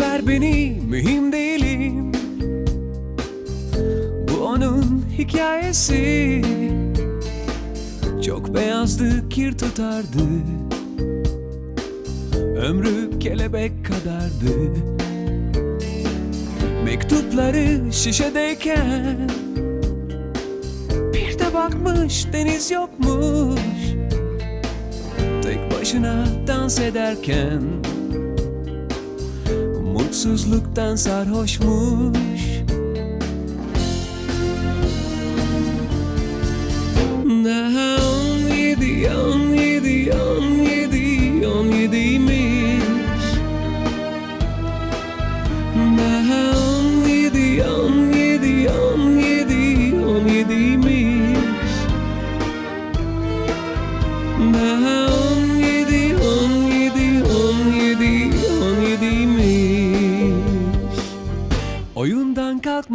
Boş ver beni mühim değilim. Bu onun hikayesi. Çok beyazdı kir tutardı. Ömrü kelebek kadardı. Mektupları şişedeyken Bir de bakmış deniz yokmuş. Tek başına dans ederken Mutsuzluktan sarhoşmuş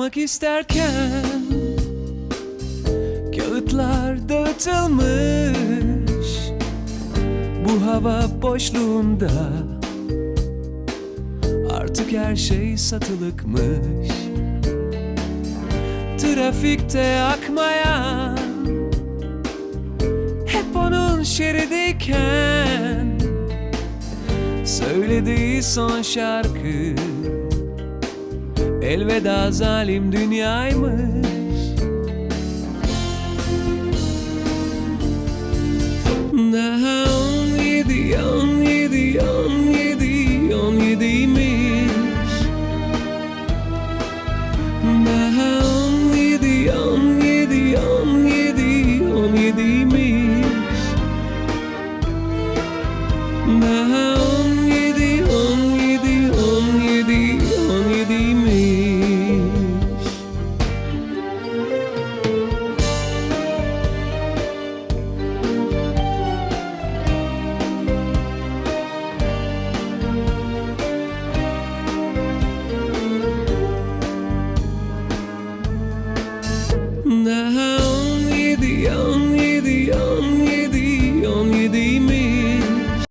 Kalkmak isterken Kağıtlar dağıtılmış. Bu hava boşluğunda Artık her şey satılıkmış. Trafikte akmayan Hep onun şeridiyken Söylediği son şarkı Elveda zalim dünyaymış. Daha on yedi, on yedi, on yedi, on yediymiş. Daha on yedi, on yedi, on yedi, on yediymiş. Daha